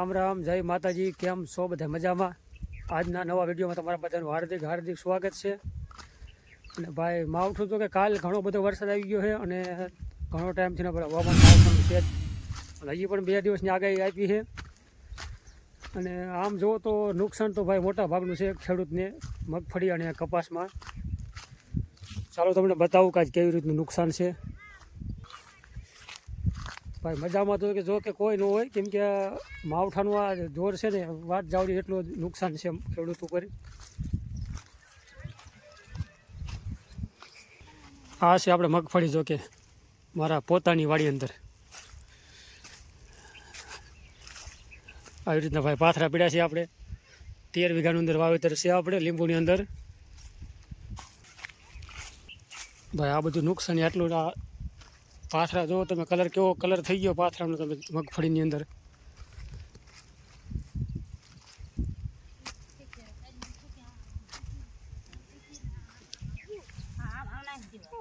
જય માતાજી, કેમ છો બધા મજામાં? આજના નવા વિડીયોમાં તમારા બધાનું હાર્દિક હાર્દિક સ્વાગત છે. અને ભાઈ માવઠું તો કે કાલ ઘણો બધો વરસાદ આવી ગયો છે અને ઘણો ટાઈમથી હવામાન માવઠાનું છે. અને હજી પણ બે દિવસની આગાહી આપી છે. અને આમ જુઓ તો નુકસાન તો ભાઈ મોટા ભાગનું છે ખેડૂતને મગફળી અને કપાસમાં. ચાલો તમને બતાવું કે આજ કેવી રીતનું નુકસાન છે. ભાઈ, મજામાં તો કે જો કે કોઈ ન હોય, કેમ કે માવઠાનું આ જોર છે ને, વાત જાવડી એટલું નુકસાન છે ખેડૂત ઉપર આ છે આપણે મગફળી જો કે, મારા પોતાની વાડી અંદર. આવી રીતના ભાઈ પાથરા પીડ્યા છે આપણે. તેર વીઘાની અંદર વાવેતર છે આપણે, લીંબુની અંદર. ભાઈ, આ બધું નુકસાન એટલું પાથરા જુઓ તમે કલર કેવો કલર થઈ ગયો પાથરાનો તમે મગફળીની અંદર.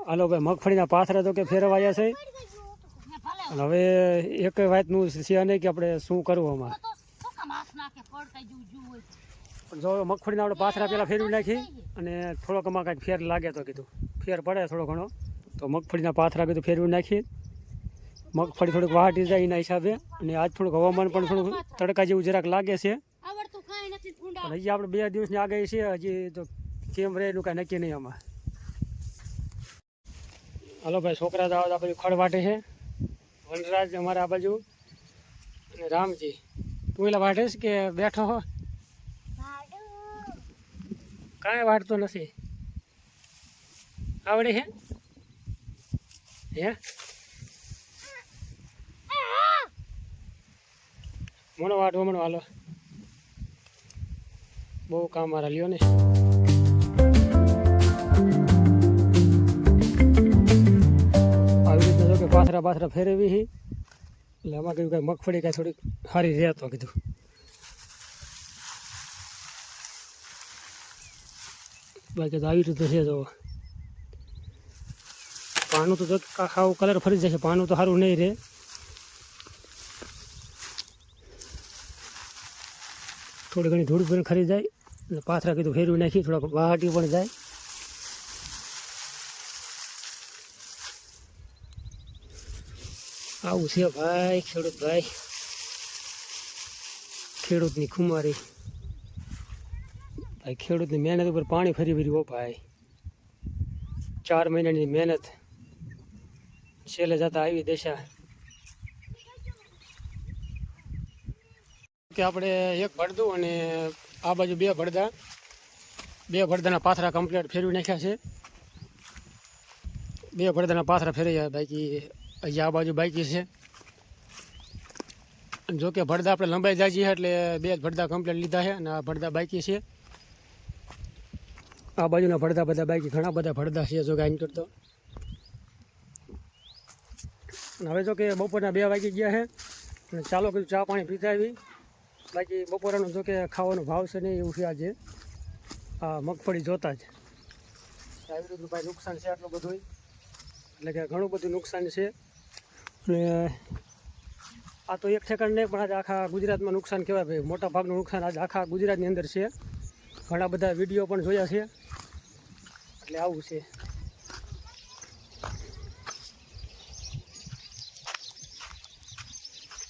હાલો ભાઈ, મગફળીના પાથરા તો કે ફેરવાયા છે. હવે એક વાતનું છે નહીં કે આપણે શું કરવું આમાં? જો મગફળીના આપણે પાથરા પહેલાં ફેરવી નાખી અને થોડોક આમાં કાંઈક ફેર લાગે તો કીધું. ફેર પડે થોડો ઘણો. તો મગફળીના પાથરા બધું ફેરવી નાખીએ. મગફળી થોડીક વાટી જાય એના હિસાબે. અને આજ થોડુંક હવામાન પણ થોડુંક તડકા જેવું જરાક લાગે છે. હજી આપણે બે દિવસની આગળ છે હજી તો કેમ રહે એનું કાંઈ નક્કી નહીં આમાં. હલો ભાઈ છોકરા તો આ બાજુ ખડ વાટે છે. વનરાજ અમારા આ બાજુ અને રામજી. તું એલા વાટેશ કે બેઠો હો? કાંઈ વાટતો નથી. આવડે છે? હે? મણો વાટવો મને હાલો બહુ કામ મારા લ્યો ને. આવી રીતના કે પાથરા પાથરા ફેરવી હી. એટલે આમાં કીધું કે મગફળી કાંઈ થોડીક સારી રહે તો કીધું. બાકી તો આવી રીતે છે જો પાનું તો ખાવું કલર ફરી જશે, પાનું તો સારું નહીં રહે. થોડી ઘણી ધૂળ પણ ખરી જાય અને પાથરા કીધું ફેરવી નાખી, થોડાક વાટી પણ જાય. આવું છે ભાઈ, ખેડૂત ભાઈ. ખેડૂતની ખુમારી. ભાઈ, ખેડૂતની મહેનત ઉપર પાણી ફરી ફરી હો ભાઈ. ચાર મહિનાની મહેનત. છેલ્લે જતા આવી દેશા. કે આપણે એક ભડદું અને આ બાજુ બે ભડદા. બે ભડદાના પાથરા કમ્પ્લીટ ફેરવી નાખ્યા છે. બે ભડદાના પાથરા ફેરવ્યા બાકી અહીંયા આ બાજુ બાકી છે. જો કે આપણે લંબાઈ જાય છે, એટલે બે જ ભડદા કમ્પ્લીટ લીધા છે અને આ ભડદા બાકી છે. આ બાજુના ભડદા બધા બાકી, ઘણા બધા ભડદા છે, જો કે કરતો. હવે જો કે બપોરના બે વાગી ગયા છે અને ચાલો કીધું ચા પાણી પીતા આવી. બાકી બપોરાનો જો કે ખાવાનો ભાવ છે નહીં એવું છે આજે. આ મગફળી જોતા જ. આવી રીતનું ભાઈ નુકસાન છે આટલું બધું એટલે કે ઘણું બધું નુકસાન છે. અને આ તો એક ઠેકાણ નહીં, પણ આજે આખા ગુજરાતમાં નુકસાન કહેવાય ભાઈ. મોટા ભાગનું નુકસાન આજે આખા ગુજરાતની અંદર છે. ઘણા બધા વીડિયો પણ જોયા છે. એટલે આવું છે.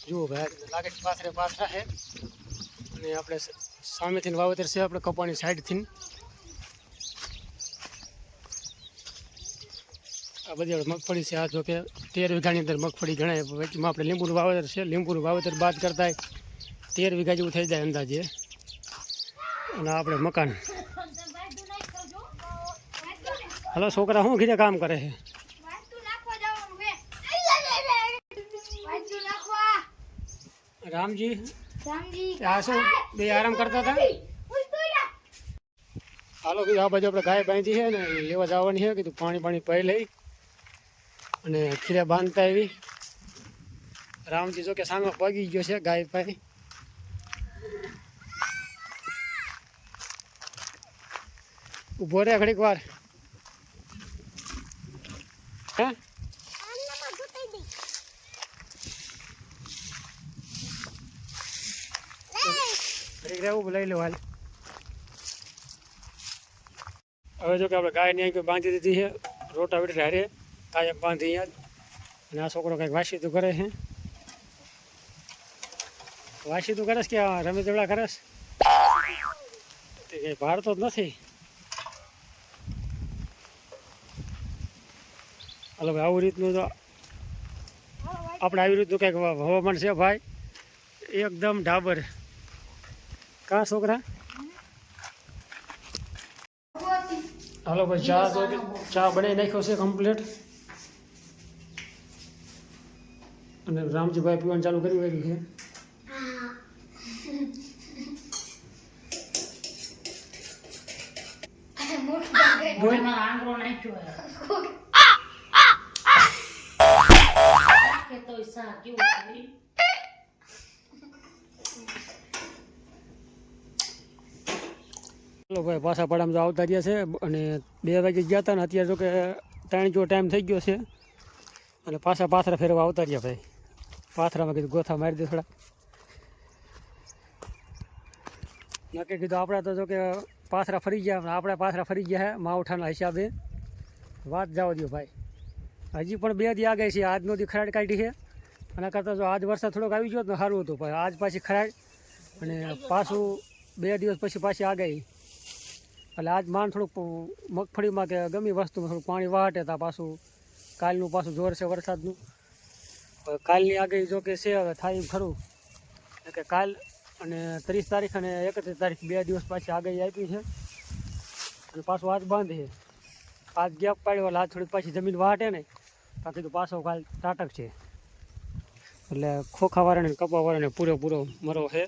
જુઓ ભાઈ લાગે છે પાથરે પાથરા છે. અને આપણે સામેથી વાવેતર છે આપણે કપાની સાઈડથી આ બધી મગફળી છે. આ જો કે તેર વીઘાની અંદર મગફળી ગણાય. વચમાં આપણે લીંબુનું વાવેતર છે. લીંબુનું વાવેતર બાદ કરતા તેર વીઘા જેવું થઈ જાય અંદાજે. અને આપણે મકાન. હાલો છોકરા શું કીધે કામ કરે છે? રામજી આ શું બે આરામ કરતા હતા? હાલો કીધું આ બાજુ આપણે ગાય બાંધી છે ને લેવા જવાની છે કીધું પાણી પાણી પહી લઈ. અને ખીરે બાંધતા આવી. રામજી જો કે સામે પગી ગયો છે ગાય પાઈ ઊભો રે ઘડીક વાર. હે? લેવું લઈ લેવું હાલ હવે જો કે આપણે ગાયને અહીં બાંધી દીધી છે રોટા વેટર હારે કાયમ બાંધી અહીંયા જ અને આ છોકરો કંઈક વાસી તું કરે છે વાસી તું કરસ કે આ રમે જવડા કરસ તે કંઈ ભારતો જ નથી હાલો ભાઈ આવું રીતનું તો આપણે આવી રીતનું કંઈક હવામાન છે ભાઈ એકદમ ઢાબર કા છોકરા? હાલો ભાઈ ચા તો ચા બનાવી નાખ્યો છે કમ્પ્લીટ અને રામજીભાઈ પીવાનું ચાલુ કરી રહ્યું છે. આંગળો નાખ્યો હે. કે તોય સા કેવું થાય? ચાલો ભાઈ પાછા પડામાં તો આવતા રહ્યા છે અને બે વાગે ગયા હતા ને અત્યારે જો કે ત્રણ જો ટાઈમ થઈ ગયો છે. અને પાછા પાથરા ફેરવા આવતા રહ્યા ભાઈ. પાથરામાં કીધું ગોથા મારી દે થોડા. નક્કી કીધું આપણા તો જો કે પાથરા ફરી ગયા આપણા પાથરા ફરી ગયા છે માવઠાના હિસાબે. વાત જવા દો ભાઈ. હજી પણ બે દી આગે છે, આજનો દી ખરાડ કાઢી છે. એના કરતાં જો આજ વરસાદ થોડોક આવી ગયો તો સારું હતું, પણ આજ પાછી ખરાડ. અને પાછું બે દિવસ પછી પાછી આગાહી. એટલે આજ માન થોડુંક મગફળીમાં કે ગમી વસ્તુમાં થોડું પાણી વાટે તા પાછું. કાલનું પાછું જોર છે વરસાદનું. કાલની આગાહી જો કે છે, હવે થાય એમ ખરું. કે કાલ અને ત્રીસ તારીખ અને એકત્રીસ તારીખ બે દિવસ પાછી આગળ આપી છે. અને પાછું આજ બંધ છે આજ ગેપ પાડ્યો એટલે આજ થોડીક પાછી જમીન વાટે ને. તો કીધું પાછો કાલ તાટક છે. એટલે ખોખાવાળાને કપાવાળાને પૂરેપૂરો મરો છે.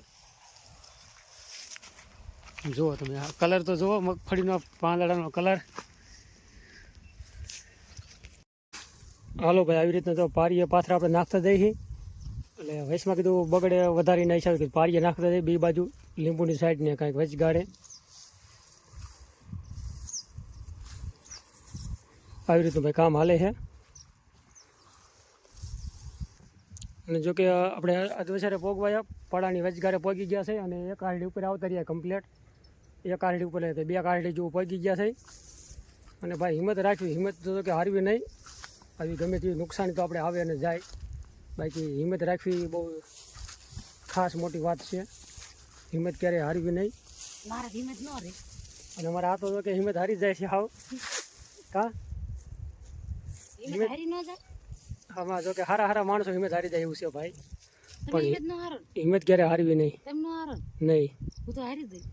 જુઓ તમે, આ કલર તો જુઓ, મગફળીનો, પાંદડાનો કલર. હાલો ભાઈ, આવી રીતના તો પારીએ પાથરા આપણે નાખતા જઈએ એટલે વૈશમાં કીધું બગડે, વધારી નાખ્યા કે પારીએ નાખતા જઈએ બે બાજુ, લીંબુની સાઈડને કાંઈક વચગાડે આવી રીતનું ભાઈ કામ હાલે છે. અને જો કે આપણે અધવસારે પોગવાયા, પડાની વચગારે પોગી ગયા છે, અને એક આરડી ઉપર આવતા રહ્યા કમ્પ્લેટ એક આરડી ઉપર એટલે બે આરડી જેવું પગી ગયા છે. અને ભાઈ હિંમત રાખવી. હિંમત તો કે હારવી નહીં. આવી ગમે તેવી નુકસાની તો આપણે આવે અને જાય. બાકી હિંમત રાખવી બહુ ખાસ મોટી વાત છે. હિંમત ક્યારેય હારવી નહીં. મારા હિંમત ન રહે. અને અમારા આ તો કે હિંમત હારી જાય છે હાવ કા? હા આમાં જો કે હારા હારા માણસો હિંમત હારી જાય એવું છે ભાઈ. પણ હિંમત ક્યારે હારવી નહીં. નહીં. હું તો હારી જઈ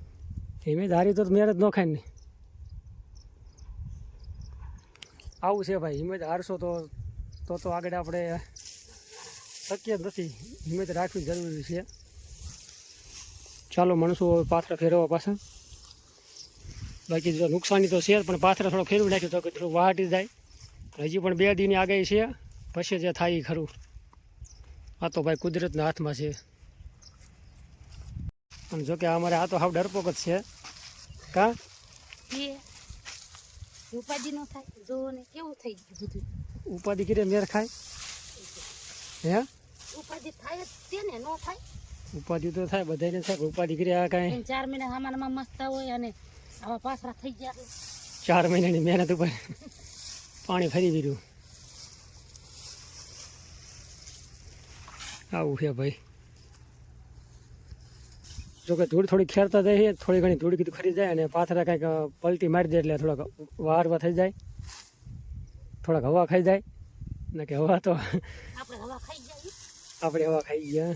હિંમત હારી તો મેળ જ નોખાય નહીં આવું છે ભાઈ, હિંમત હારશો તો તો તો આગળ આપણે શક્ય જ નથી. હિંમત રાખવી જરૂરી છે. ચાલો, માણસો પાત્ર ફેરવવા પાછા. બાકી જો નુકસાની તો છે પણ પાથરા થોડો ફેરવી નાખ્યો તો થોડું વાટી જાય. હજી પણ બે દીની આગાહી છે. પછી જે થાય એ ખરું. આ તો ભાઈ કુદરતના હાથમાં છે. અને જો કે અમારે આ તો હાવ ડરપોક જ છે. કા? એ ઉપાધિ નો થાય. જો ને કેવું થઈ ગયું બધું. ઉપાધિ કીરે મેર ખાય? હે? ઉપાધિ થાય જ તે ને ન થાય. ઉપાધિ તો થાય બધાને થાય પણ ઉપાધિ કરી આ કાંઈ? ચાર મહિના સામાનમાં મસ્તા હોય અને આવા પાસરા થઈ ગયા. ચાર મહિનાની મહેનત ઉપર પાણી ફરી દીધું આવું છે ભાઈ. જોકે ધૂળ થોડી ખેરતા જઈએ થોડી ઘણી ધૂળ કીધું ખરી જાય અને પાથરા કાંઈક પલટી મારી દે એટલે થોડાક વારવા થઈ જાય. થોડાક હવા ખાઈ જાય. ને કે હવા તો આપણે હવા ખાઈ હવા ગયા.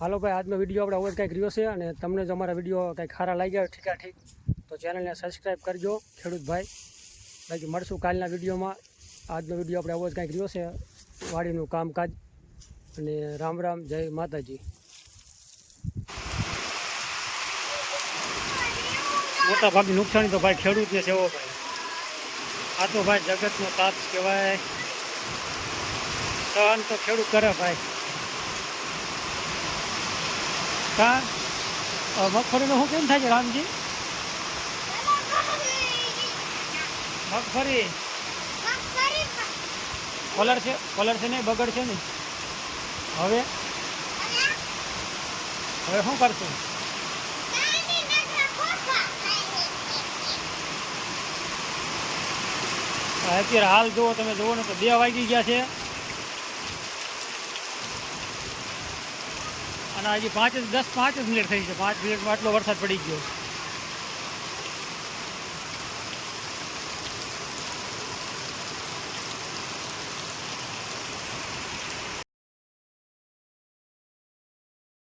હાલો ભાઈ આજનો વીડિયો આપણે અવર કંઈક રહ્યો છે અને તમને જો અમારા વીડિયો કંઈક સારા લાગ્યા હોય ઠીકા ઠીક તો ચેનલને સબસ્ક્રાઈબ કરજો ખેડૂત ભાઈ. બાકી મળશું કાલના વિડીયોમાં. આજનો વીડિયો આપણે અવર કંઈક રહ્યો છે વાડીનું કામકાજ. અને રામ રામ જય માતાજી. મોટા ભાગની નુકસાની તો ભાઈ ખેડૂતને છે એવો ભાઈ. આ તો ભાઈ જગતનો તાપ કહેવાય. સહન તો ખેડૂત કરે ભાઈ. કા અ, શું કેમ થાય છે રામજી? મગફળી. કલર છે કલર છે ને બગડ છે ને હવે? હવે શું કરશું? આ અત્યારે હાલ જુઓ તમે, જુઓ ને તો બે વાગી ગયા છે. અને હજી પાંચ જ, દસ પાંચ જ મિનિટ થઈ છે. પાંચ મિનિટમાં આટલો વરસાદ પડી ગયો.